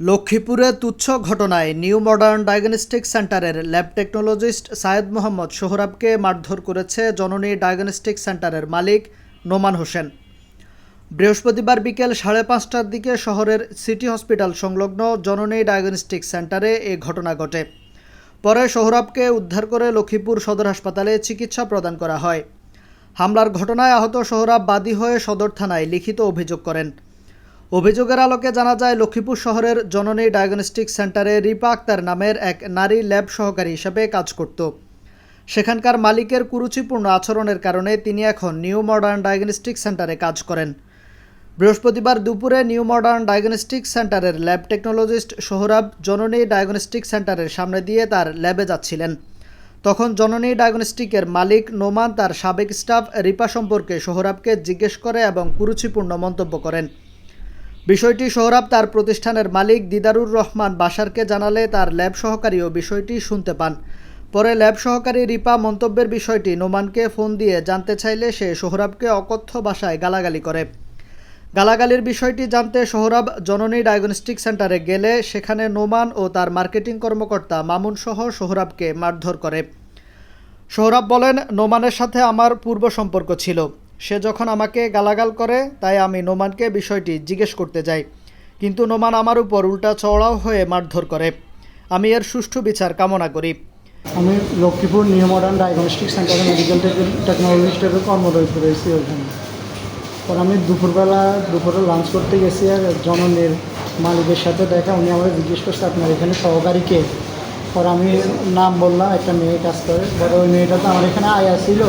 লক্ষ্মীপুরে তুচ্ছ ঘটনায় নিউ মডার্ন ডায়াগনস্টিক সেন্টারের ল্যাব টেকনোলজিস্ট সায়েদ মোহাম্মদ সোহরাবকে মারধর করেছে জননী ডায়াগনস্টিক সেন্টারের মালিক নোমান হোসেন। বৃহস্পতিবার বিকেল সাড়ে পাঁচটার দিকে শহরের সিটি হসপিটাল সংলগ্ন জননী ডায়াগনস্টিক সেন্টারে এ ঘটনা ঘটে। পরে সোহরাবকে উদ্ধার করে লক্ষ্মীপুর সদর হাসপাতালে চিকিৎসা প্রদান করা হয়। হামলার ঘটনায় আহত সোহরাব বাদী হয়ে সদর থানায় লিখিত অভিযোগ করেন। অভিযোগের আলোকে জানা যায়, লক্ষ্মীপুর শহরের জননী ডায়াগনস্টিক সেন্টারে রিপা আক্তার নামের এক নারী ল্যাব সহকারী হিসেবে কাজ করত। সেখানকার মালিকের কুরুচিপূর্ণ আচরণের কারণে তিনি এখন নিউ মডার্ন ডায়াগনস্টিক সেন্টারে কাজ করেন। বৃহস্পতিবার দুপুরে নিউ মডার্ন ডায়াগনস্টিক সেন্টারের lab technologist Sohrab Janani diagnostic সেন্টারের সামনে দিয়ে তার ল্যাবে যাচ্ছিলেন। তখন জননী ডায়াগনস্টিকের মালিক নোমান, তার সাবেক স্টাফ রিপা সম্পর্কে সোহরাবকে জিজ্ঞেস করে এবং কুরুচিপূর্ণ মন্তব্য করেন। বিষয়টি সোহরাব তার প্রতিষ্ঠানের মালিক দিদারুর রহমান বাসারকে জানালে তার ল্যাব সহকারীও বিষয়টি শুনতে পান। পরে ল্যাব সহকারী রিপা মন্তব্যের বিষয়টি নোমানকে ফোন দিয়ে জানতে চাইলে সে সোহরাবকে অকথ্য ভাষায় গালাগালি করে। গালাগালির বিষয়টি জানতে সোহরাব জননী ডায়াগনস্টিক সেন্টারে গেলে সেখানে নোমান ও তার মার্কেটিং কর্মকর্তা মামুন সহ সোহরাবকে মারধর করে। সোহরাব বলেন, নোমানের সাথে আমার পূর্ব সম্পর্ক ছিল। সে যখন আমাকে গালাগাল করে, তাই আমি নোমানকে বিষয়টি জিজ্ঞেস করতে যাই। কিন্তু নোমান আমার উপর উল্টা চওড়াও হয়ে মারধর করে। আমি এর সুষ্ঠু বিচার কামনা করি। আমি লক্ষ্মীপুর নিউ মডার্ন ডায়াগনস্টিক সেন্টারে মেডিকেল টেকনোলজি হিসেবে কর্মরত রয়েছি ওইখানে। পর আমি দুপুরবেলা, দুপুরে লাঞ্চ করতে গেছি আর জননের মালিকের সাথে দেখা, উনি আমাকে জিজ্ঞেস করছে, আপনার এখানে সহকারী কে? পর আমি নাম বললাম, একটা মেয়ে কাজ করে। পরে ওই মেয়েটা তো আমার এখানে আয়া ছিল।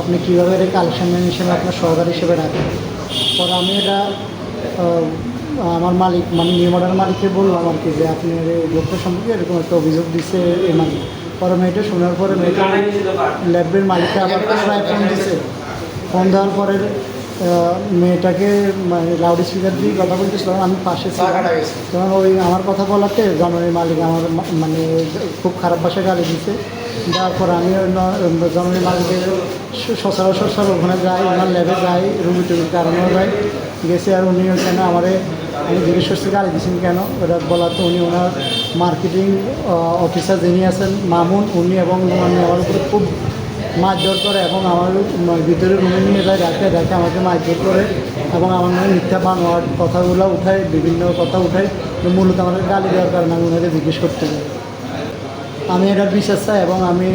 আপনি কীভাবে এটা কালেকশন হিসেবে আপনার সহকারী হিসেবে রাখেন? পরে আমি এটা আমার মালিক মানে নিউ মডার্ন মালিককে বললাম আর কি যে আপনি এই লোকটা সম্পর্কে এরকম একটা অভিযোগ দিচ্ছে এ মালিক। পরে মেয়েটা শোনার পরে মেয়েটা ল্যাবের মালিককে আবার প্রায় ফোন দিচ্ছে ফোন দেওয়ার পরে মেয়েটাকে মানে লাউড স্পিকার দিয়ে কথা বলতেছিলাম আমি পাশে তখন ওই আমার কথা বলাতে জননী মালিক আমার মানে খুব খারাপ ভাষায় গালি দিছে দেওয়ার পর আমি জননী মালিকের সচরাচর সব ওখানে যাই ওনার ল্যাবে যাই রুগী টুগির কারণেও যাই। গেছে আর উনি কেন আমারে আমি জিজ্ঞেস করছি গালি দিচ্ছেন কেন? ওটা বলাতে উনি ওনার মার্কেটিং অফিসার যিনি আছেন মামুন উনি এবং আমার উপরে খুব মারধর করে এবং আমার মানে ভিতরে রুমে নিয়ে যায় ডাকে ডাকে আমাকে মারধর করে এবং আমার নামে মিথ্যা বানোয়ার কথাগুলো উঠায়, বিভিন্ন কথা উঠায়। মূলত আমাকে গালি দেওয়ার কারণে আমি ওনাকে জিজ্ঞেস করতে যাই। আমি এটার বিশ্বাস চাই এবং আমি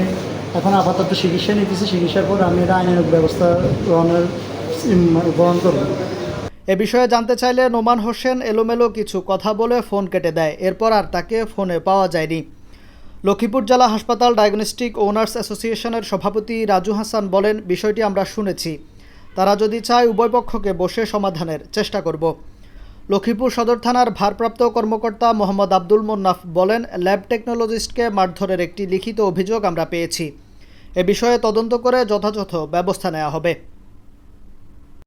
এখন আপাতত চিকিৎসা নিতেছি। চিকিৎসার পর আমি এটা আইনের ব্যবস্থা গ্রহণের গ্রহণ করব। এ বিষয়ে জানতে চাইলে নোমান হোসেন এলোমেলো কিছু কথা বলে ফোন কেটে দেয়। এরপর আর তাকে ফোনে পাওয়া যায়নি। লক্ষ্মীপুর জেলা হাসপাতাল ডায়াগনস্টিক ওনার্স অ্যাসোসিয়েশনের সভাপতি রাজু হাসান বলেন, বিষয়টি আমরা শুনেছি। তারা যদি চায়, উভয় পক্ষকে বসে সমাধানের চেষ্টা করব। লক্ষ্মীপুর সদর থানার ভারপ্রাপ্ত কর্মকর্তা মোহাম্মদ আব্দুল মোন্নাফ বলেন, ল্যাব টেকনোলজিস্টকে মারধরের একটি লিখিত অভিযোগ আমরা পেয়েছি। এ বিষয়ে তদন্ত করে যথাযথ ব্যবস্থা নেওয়া হবে।